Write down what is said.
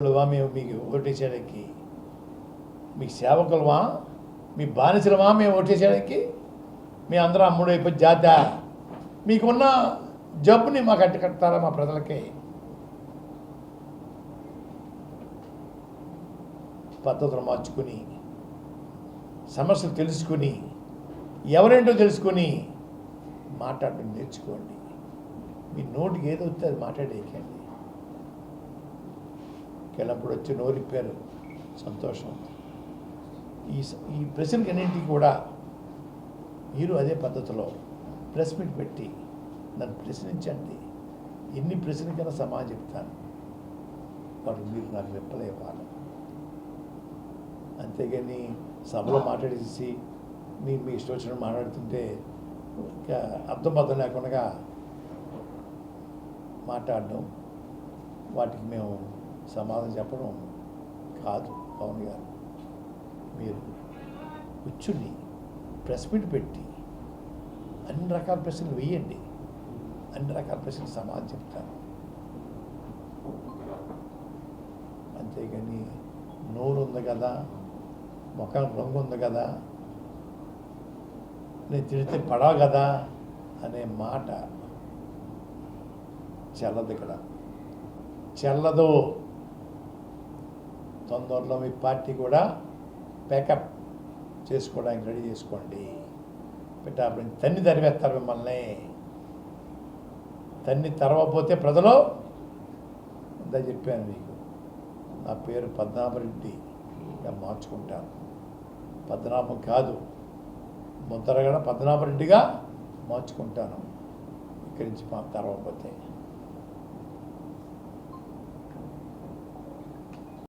సేవకులవా మేము మీకు ఓటేసేయడానికి మీ సేవకులవా మీ బానిసలవా మేము ఓటేసేయడానికి మీ అందరూ అమ్ముడు అయిపోయి జాత? మీకున్న జబ్బుని మాకు అట్టకడతారా మా ప్రజలకి? పద్ధతులు మార్చుకుని సమస్యలు తెలుసుకుని ఎవరేంటో తెలుసుకుని మాట్లాడడం నేర్చుకోండి. మీ నోటికి ఏదో వస్తే అది మాట్లాడేయకండి. వెళ్ళినప్పుడు వచ్చి నోరిప్పారు. సంతోషం. ఈ ఈ ప్రశ్నకి అన్నింటికి కూడా మీరు అదే పద్ధతిలో ప్రెస్ మీట్ పెట్టి నన్ను ప్రశ్నించండి. ఎన్ని ప్రశ్నకైనా సమాధానం చెప్తాను. వాటికి మీరు నాకు రిప్లై ఇవ్వాలి అంతేగాని సభలో మాట్లాడేసి మీ మీ ఇష్టం వచ్చిన మాట్లాడుతుంటే ఇంకా అర్థం పద్ధం లేకుండా మాట్లాడడం. వాటికి మేము సమాధానం చెప్పడం కాదు పవన్ గారు. మీరు కూర్చుని ప్రెస్ మీట్ పెట్టి అన్ని రకాల ప్రశ్నలు వేయండి. అన్ని రకాల ప్రశ్నలు సమాధానం చెప్తాను. అంతేగాని నోరు ఉంది కదా ముఖం రంగు ఉంది కదా నేను తిడితే పడవ కదా అనే మాట చల్లదు ఇక్కడ. చెల్లదు. తొందరలో మీ పార్టీ కూడా ప్యాకప్ చేసుకోవడానికి రెడీ చేసుకోండి. పెట్టాపని తన్ని తరివేస్తారు మిమ్మల్ని. తన్ని తరవపోతే ప్రజలు అంతా చెప్పాను మీకు. నా పేరు పద్మనాభరెడ్డి మార్చుకుంటాను. పద్మనాభం కాదు. ముద్రగడ పద్మనాభరెడ్డిగా మార్చుకుంటాను. ఇక్కడి నుంచి మా తరవపోతే